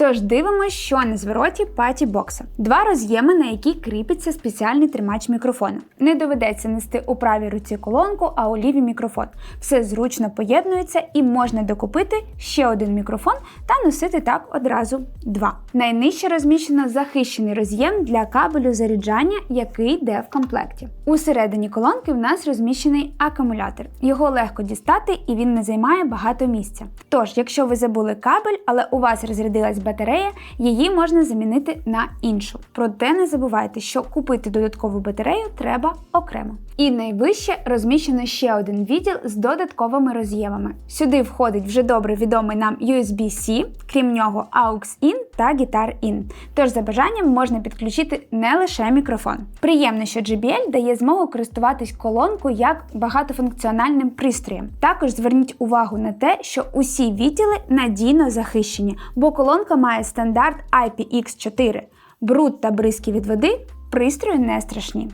Тож дивимося, що на звороті паті бокса. Два роз'єми, на які кріпиться спеціальний тримач мікрофону. Не доведеться нести у правій руці колонку, а у лівій мікрофон. Все зручно поєднується і можна докупити ще один мікрофон та носити так одразу два. Найнижче розміщено захищений роз'єм для кабелю заряджання, який йде в комплекті. Усередині колонки в нас розміщений акумулятор. Його легко дістати і він не займає багато місця. Тож, якщо ви забули кабель, але у вас розрядилась батарея, її можна замінити на іншу. Проте не забувайте, що купити додаткову батарею треба окремо. І найвище розміщено ще один відділ з додатковими роз'ємами. Сюди входить вже добре відомий нам USB-C, крім нього AUX-IN та Guitar-IN. Тож за бажанням можна підключити не лише мікрофон. Приємно, що JBL дає змогу користуватись колонкою як багатофункціональним пристроєм. Також зверніть увагу на те, що усі відділи надійно захищені, бо колонка має стандарт IPX4. Бруд та бризки від води пристрою не страшні.